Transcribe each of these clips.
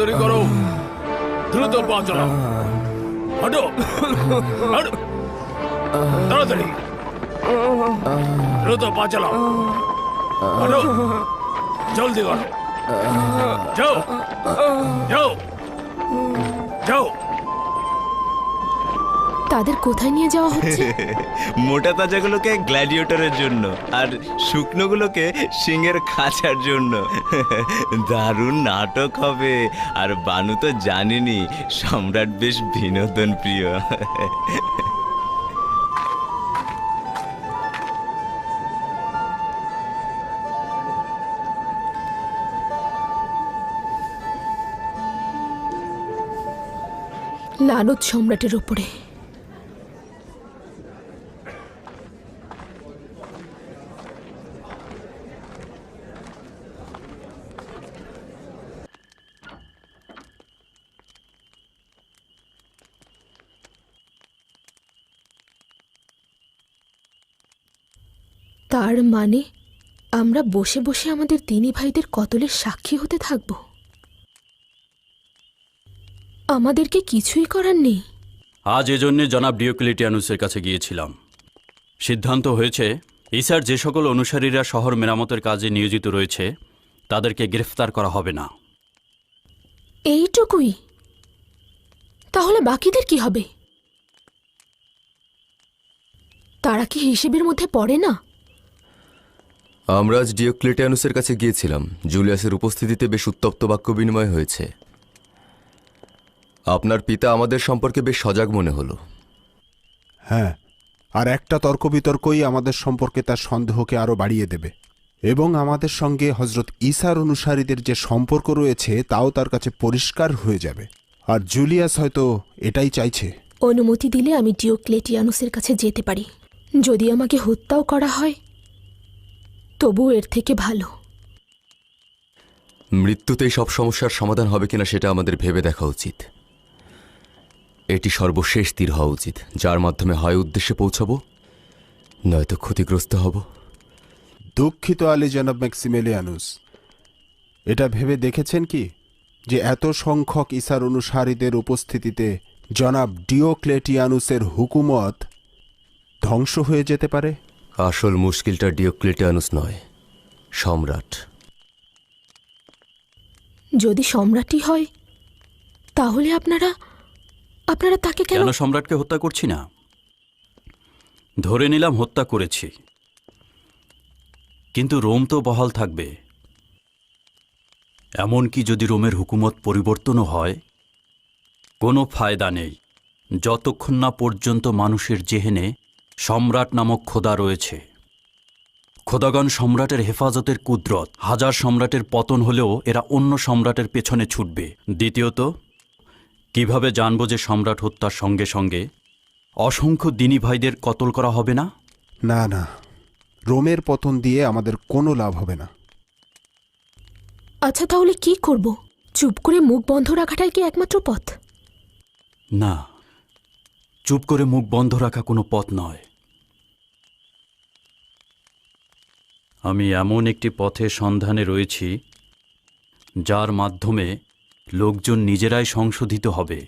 তাড়াতাড়ি করো দ্রুত পা চালাও হাঁটো হাঁটো তাড়াতাড়ি দ্রুত পা চালাও হাঁটো জলদি করো যাও যাও যাও তাদের কোথায় নিয়ে যাওয়া হচ্ছে? মোটা তাজাগুলোকে গ্ল্যাডিয়েটরের জন্য আর শুকনোগুলোকে সিংহের খাঁচার জন্য। দারুণ নাটক হবে। আর বানু তো জানেনি সম্রাট বেশ বিনোদন প্রিয়। লানত সম্রাটের ওপরে তার মানে আমরা বসে বসে আমাদের তিনি ভাইদের কতলের সাক্ষী হতে থাকব? আমাদেরকে কিছুই করার নেই। আজ এজন্যে জনাব ডিওক্লিটিয়ানুসের কাছে গিয়েছিলাম। সিদ্ধান্ত হয়েছে ইসার যে সকল অনুসারীরা শহর মেরামতের কাজে নিয়োজিত রয়েছে তাদেরকে গ্রেফতার করা হবে না। এইটুকুই। তাহলে বাকিদের কি হবে? তারা কি হিসেবের মধ্যে পড়ে না? আমরা আজ ডিওক্লেটিয়ানুসের কাছে গিয়েছিলাম। জুলিয়াসের উপস্থিতিতে বেশ উত্তপ্ত বাক্য বিনিময় হয়েছে। আপনার পিতা আমাদের সম্পর্কে বেশ সজাগ মনে হলো। হ্যাঁ আর একটা তর্ক বিতর্কই আমাদের সম্পর্কে তার সন্দেহকে আরও বাড়িয়ে দেবে। এবং আমাদের সঙ্গে হজরত ঈসার অনুসারীদের যে সম্পর্ক রয়েছে তাও তার কাছে পরিষ্কার হয়ে যাবে। আর জুলিয়াস হয়তো এটাই চাইছে। অনুমতি দিলে আমি ডিওক্লেটিয়ানুসের কাছে যেতে পারি। যদি আমাকে হত্যাও করা হয় তবু এর থেকে ভালো। মৃত্যুতেই সব সমস্যার সমাধান হবে কিনা সেটা আমাদের ভেবে দেখা উচিত। এটি সর্বশেষ তীর হওয়া উচিত যার মাধ্যমে হয় উদ্দেশ্যে পৌঁছাবো নয়তো ক্ষতিগ্রস্ত হব। দুঃখিত আলী জনাব ম্যাক্সিমেলিয়ানুস। এটা ভেবে দেখেছেন কি? যে এত সংখ্যক ইসার অনুসারীদের উপস্থিতিতে জনাব ডিওক্লেটিয়ানুসের হুকুমত ধ্বংস হয়ে যেতে পারে? আসল মুশকিলটা ডিওক্লেটিয়ানুস নয় সম্রাট। যদি সম্রাটই হয় তাহলে আপনারা আপনারা তাকে কেন কেন সম্রাটকে হত্যা করছি না। ধরে নিলাম হত্যা করেছি। কিন্তু রোম তো বহাল থাকবে। এমনকি যদি রোমের হুকুমত পরিবর্তনও হয় কোনো ফায়দা নেই। যতক্ষণ না পর্যন্ত মানুষের জেহেনে সম্রাট নামক খোদা রয়েছে। খোদাগণ সম্রাটের হেফাজতের কুদরত। হাজার সম্রাটের পতন হলেও এরা অন্য সম্রাটের পেছনে ছুটবে। দ্বিতীয়ত কীভাবে জানব যে সম্রাট হত্যার সঙ্গে সঙ্গে অসংখ্য দিনী ভাইদের কতল করা হবে না? না না। রোমের পতন দিয়ে আমাদের কোনো লাভ হবে না। আচ্ছা তাহলে কি করব? চুপ করে মুখ বন্ধ রাখাটাই কি একমাত্র পথ? না। চুপ করে মুখ বন্ধ রাখা কোনো পথ নয়। আমি এমন একটি পথের সন্ধানে রয়েছি যার মাধ্যমে লোকজন নিজেরাই সংশোধিত হবে।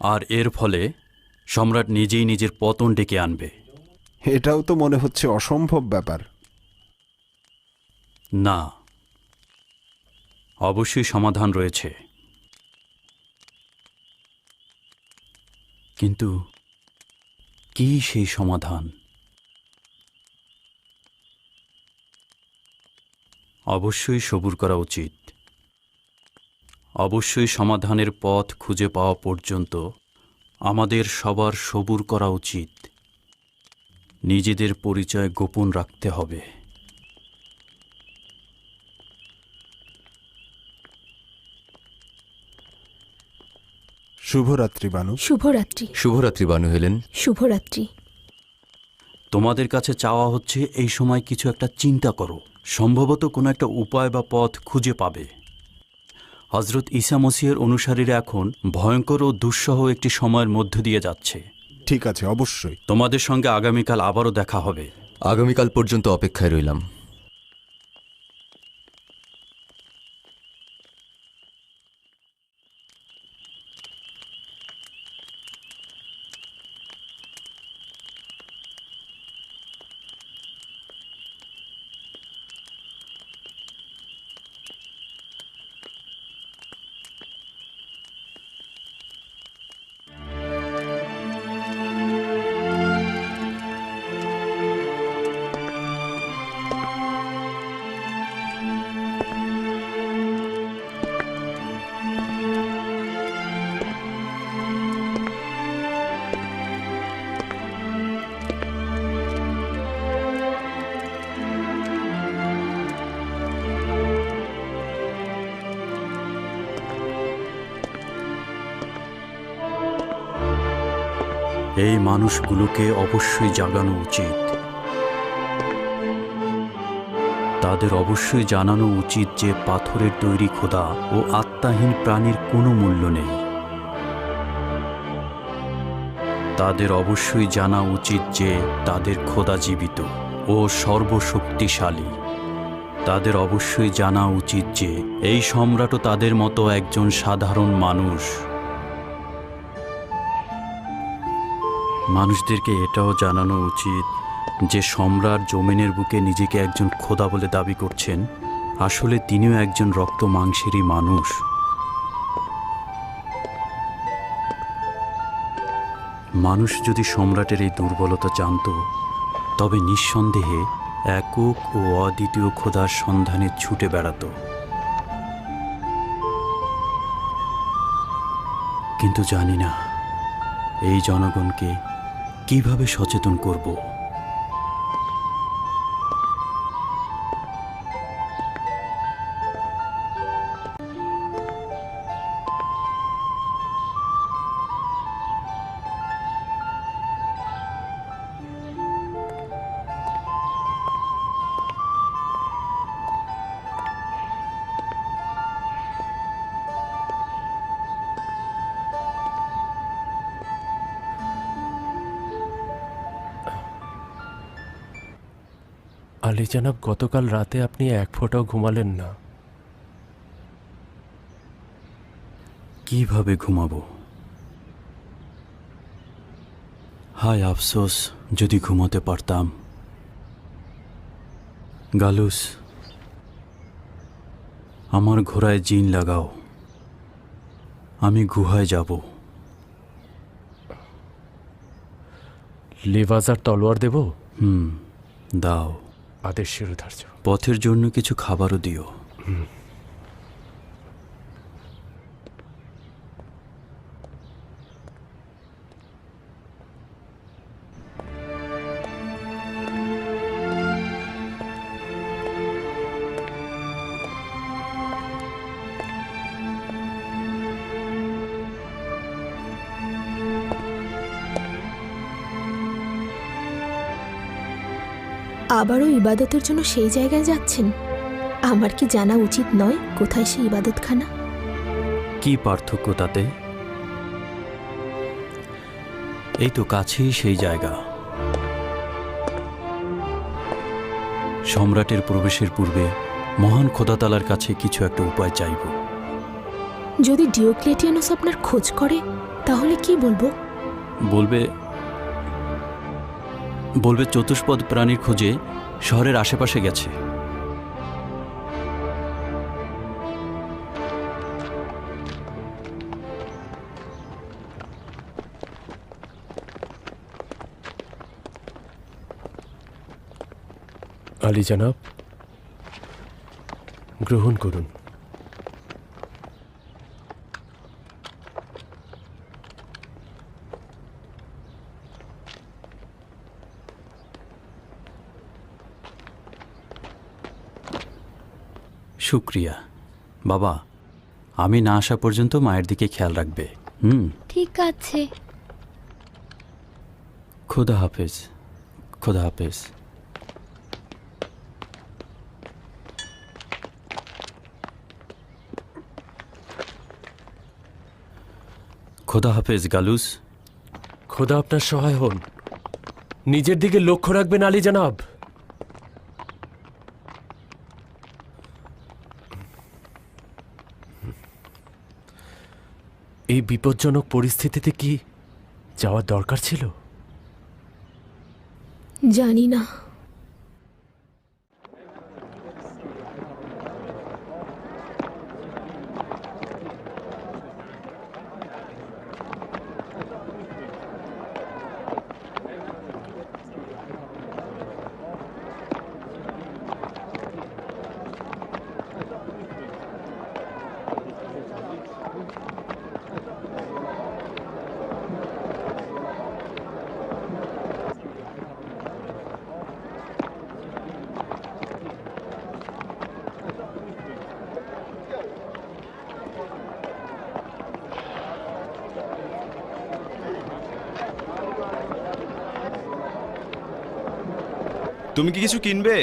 আর এর ফলে সম্রাট নিজেই নিজের পতন ডেকে আনবে। এটাও তো মনে হচ্ছে অসম্ভব ব্যাপার। না অবশ্যই সমাধান রয়েছে। কিন্তু কি সেই সমাধান? অবশ্যই সবুর করা উচিত। অবশ্যই সমাধানের পথ খুঁজে পাওয়া পর্যন্ত আমাদের সবার সবুর করা উচিত। নিজেদের পরিচয় গোপন রাখতে হবে। শুভরাত্রি বানু। শুভরাত্রি। শুভরাত্রি বানু হেলেন। শুভরাত্রি। তোমাদের কাছে চাওয়া হচ্ছে এই সময় কিছু একটা চিন্তা করো। সম্ভবত কোনো একটা উপায় বা পথ খুঁজে পাবে। হজরত ঈসা মসিহের অনুসারীরা এখন ভয়ঙ্কর ও দুঃসহ একটি সময়ের মধ্য দিয়ে যাচ্ছে। ঠিক আছে অবশ্যই। তোমাদের সঙ্গে আগামীকাল আবারও দেখা হবে। আগামীকাল পর্যন্ত অপেক্ষায় রইলাম। এই মানুষগুলোকে অবশ্যই জাগানো উচিত। তাদের অবশ্যই জানানো উচিত যে পাথরের তৈরি খোদা ও আত্মাহীন প্রাণীর কোনো মূল্য নেই। তাদের অবশ্যই জানা উচিত যে তাদের খোদা জীবিত ও সর্বশক্তিশালী। তাদের অবশ্যই জানা উচিত যে এই সম্রাটও তাদের মতো একজন সাধারণ মানুষ মানুষদেরকে এটাও জানানো উচিত যে সম্রাট জমিনের বুকে নিজেকে একজন খোদা বলে দাবি করছেন, আসলে তিনিও একজন রক্ত মাংসেরই মানুষ। মানুষ যদি সম্রাটের এই দুর্বলতা জানত, তবে নিঃসন্দেহে একক ও অদ্বিতীয় খোদার সন্ধানে ছুটে বেড়াত। কিন্তু জানি না, এই জনগণকে কীভাবে সচেতন করব? আলী জানাব গতকাল রাতে আপনি এক ফোঁটাও ঘুমালেন না। কীভাবে ঘুমাবো? হায় আফসোস যদি ঘুমাতে পারতাম। গালুস আমার ঘোড়ায় জিন লাগাও। আমি গুহায় যাব। লেবাজার তলোয়ার দেব? হুম দাও। আদেশ শিরোধার্য পথের জন্য কিছু খাবারও দিও। আবারও ইবাদতের জন্য সেই জায়গায় যাচ্ছেন? আমার কি জানা উচিত নয় কোথায় সেই ইবাদতখানা? কি পার্থক্য তাতে? এই তো কাছেই সেই জায়গা। সম্রাটের প্রবেশের পূর্বে মহান খোদাতালার কাছে কিছু একটা উপায় চাইব। যদি ডিওক্লেটিয়ানোস আপনার খোঁজ করে তাহলে কি বলব? বলবে বলবে চতুষ্পদ প্রাণীর খোঁজে শহরের আশেপাশে গেছে। আলী জানাব গ্রহণ করুন। শুক্রিয়া। বাবা আমি না আসা পর্যন্ত মায়ের দিকে খেয়াল রাখবে। হুম? ঠিক আছে। খোদা হাফেজ খোদা হাফেজ। খোদা হাফেজ গালুস। খোদা আপনার সহায় হন। নিজের দিকে লক্ষ্য রাখবেন আলী জানাব এই বিপজ্জনক পরিস্থিতিতে কি যাওয়ার দরকার ছিল? জানি না। তুমি কি কিছু কিনবে?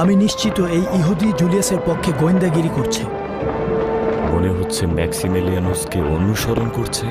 আমি নিশ্চিত এই ইহুদি জুলিয়াসের পক্ষে গোয়েন্দাগিরি করছে। মনে হচ্ছে ম্যাক্সিমেলিয়ানোসকে অনুসরণ করছে।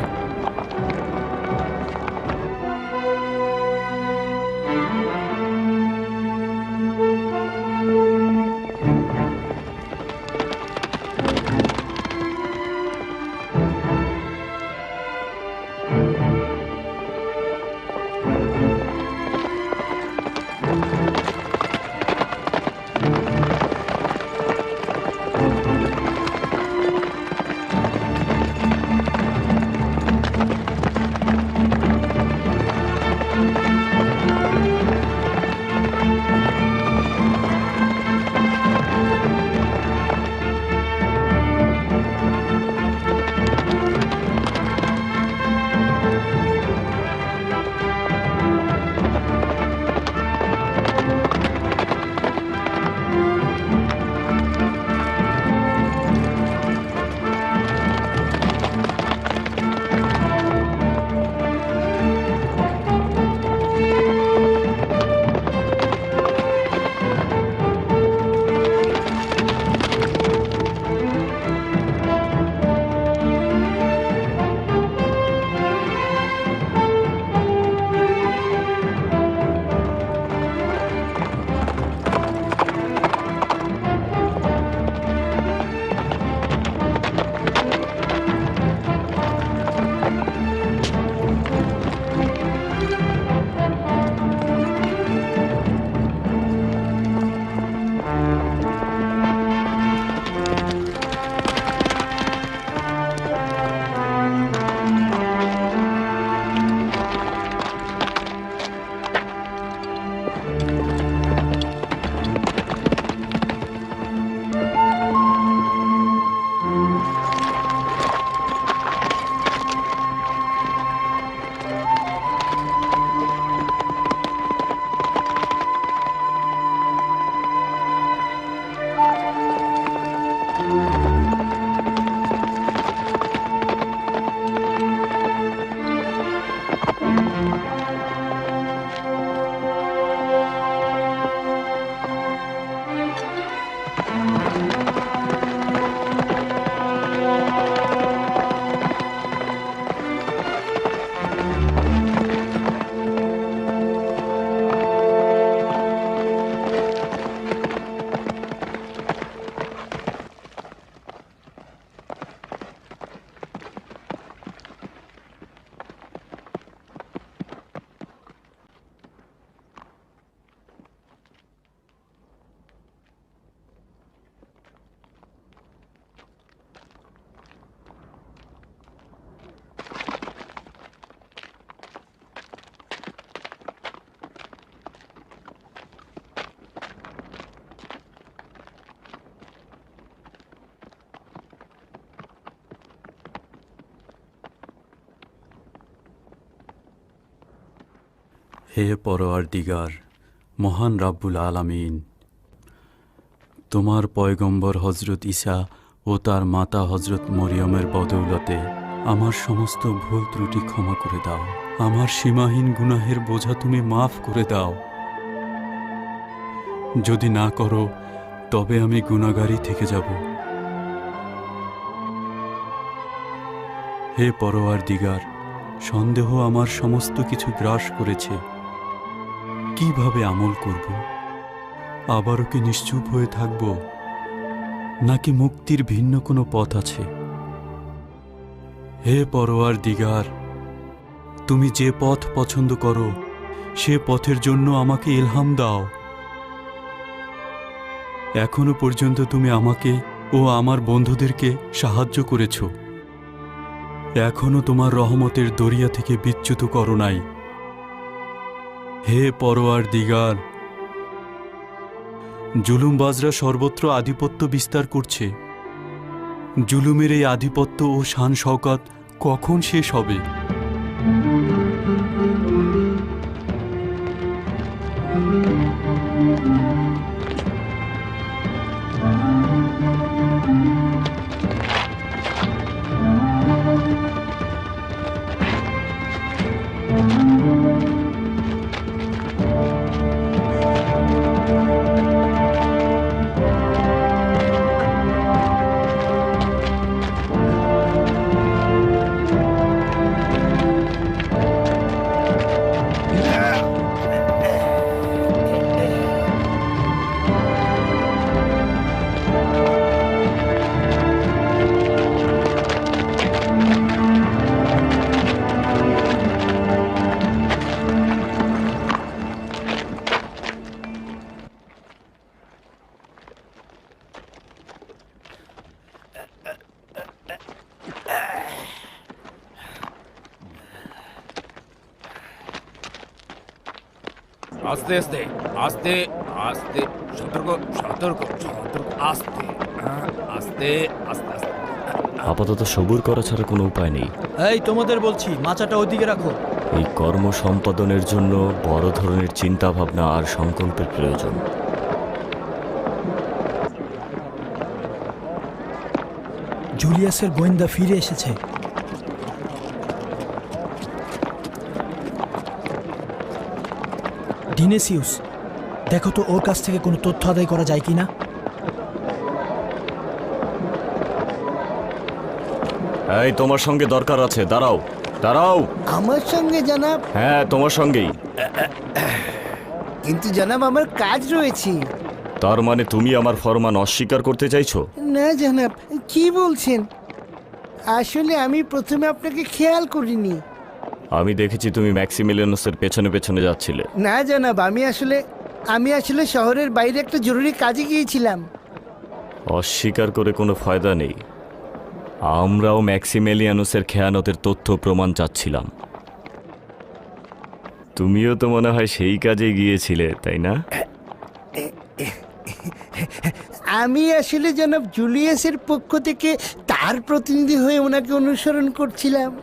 হে পরোয়ার দিগার মহান রাব্বুল আলামিন, তোমার পয়গম্বর হজরত ঈসা ও তার মাতা হজরত মরিয়মের বদৌলতে আমার সমস্ত ভুল ত্রুটি ক্ষমা করে দাও। আমার সীমাহীন গুনাহের বোঝা তুমি মাফ করে দাও। যদি না করো, তবে আমি গুনাগারই থেকে যাব। হে পরোয়ার দিগার সন্দেহ আমার সমস্ত কিছু গ্রাস করেছে। কীভাবে আমল করব? আবারও কি নিশ্চুপ হয়ে থাকব? নাকি মুক্তির ভিন্ন কোনো পথ আছে? হে পরোয়ার দিগার, তুমি যে পথ পছন্দ করো, সে পথের জন্য আমাকে ইলহাম দাও। এখনও পর্যন্ত তুমি আমাকে ও আমার বন্ধুদেরকে সাহায্য করেছ। এখনও তোমার রহমতের দরিয়া থেকে বিচ্যুত করো নাই। হে পরোয়ার দিগার জুলুমবাজরা সর্বত্র আধিপত্য বিস্তার করছে। জুলুমের এই আধিপত্য ও শান শওকাত কখন শেষ হবে? আস্তে আস্তে আস্তে আস্তে সতর্ক সতর্ক সতর্ক আস্তে হ্যাঁ, আস্তে আস্তে আস্তে। আপাতত সবুর করা ছাড়া কোনো উপায় নেই। এই তোমাদের বলছি মাচাটা ওইদিকে রাখো। এই কর্ম সম্পাদনের জন্য বড় ধরনের চিন্তা ভাবনা আর সংকল্পের প্রয়োজন। জুলিয়াসের গোয়েন্দা ফিরে এসেছে। ডিনেসিউস দেখো তো ওর কাছ থেকে কোনো তথ্য আদায় করা যায় কিনা? এই তোমার সঙ্গে দরকার আছে দাঁড়াও দাঁড়াও। আমার সঙ্গে জানাব? হ্যাঁ তোমার সঙ্গেই। কিন্তু জানাব আমার কাজ রয়েছে। তার মানে তুমি আমার ফরমান অস্বীকার করতে চাইছো? না জানাব কি বলছেন? আসলে আমি প্রথমে আপনাকে খেয়াল করিনি। আমি দেখেছি তুমি ম্যাক্সিমিলিয়ানুসের পেছনে পেছনে যাচ্ছিলে। না জানাব আমি আসলে আমি আসলে শহরের বাইরে একটা জরুরি কাজে গিয়েছিলাম। অস্বীকার করে কোনো ফায়দা নেই। আমরাও ম্যাক্সিমেলিয়ানুসের খেয়ানতের তথ্য প্রমাণ চাচ্ছিলাম। তুমিও তো মনে হয় সেই কাজে গিয়েছিলে তাই না? আমি আসলে জনাব জুলিয়াসের পক্ষ থেকে তার প্রতিনিধি হয়ে ওনাকে অনুসরণ করছিলাম।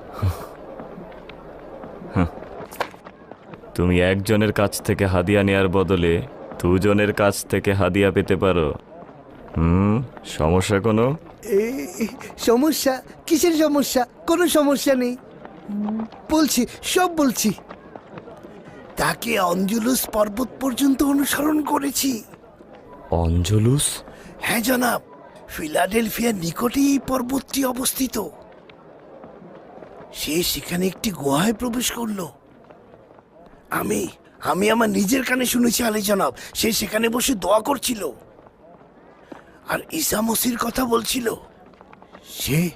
তুমি একজনের কাছ থেকে হাদিয়া নেয়ার বদলে দুজনের কাছ থেকে হাদিয়া পেতে পারো। হুম সমস্যা কোনো? এ, সমস্যা? কিসের সমস্যা? কোনো সমস্যা নেই। বলছি সব বলছি। তাকে অঞ্জুলুস পর্বত পর্যন্ত অনুসরণ করেছি। অঞ্জলুস? হ্যাঁ জনাব। ফিলাডেলফিয়ার নিকটেই এই পর্বতটি অবস্থিত। সে সেখানে একটি গুহায় প্রবেশ করল। আমি আমি আমার নিজের কানে শুনেছি আলী জনাব। সে সেখানে বসে দোয়া করছিল। আর ঈসা মসির কথা বলছিল। সে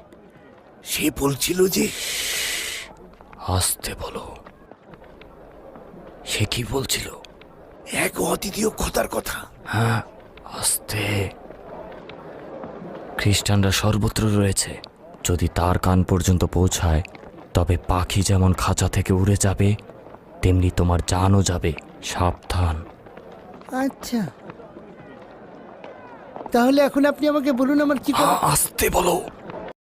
সে বলছিল যে আসতে বলো। সে কি বলছিল? এক অদ্বিতীয় খোদার কথা। হ্যাঁ আস্তে। খ্রিস্টানরা সর্বত্র রয়েছে। যদি তার কান পর্যন্ত পৌঁছায় তবে পাখি যেমন খাঁচা থেকে উড়ে যাবে তেমনি তোমার জানও যাবে। সাবধান। আচ্ছা। তাহলে এখন আপনি আমাকে বলুন আমার কি আসতে বলো।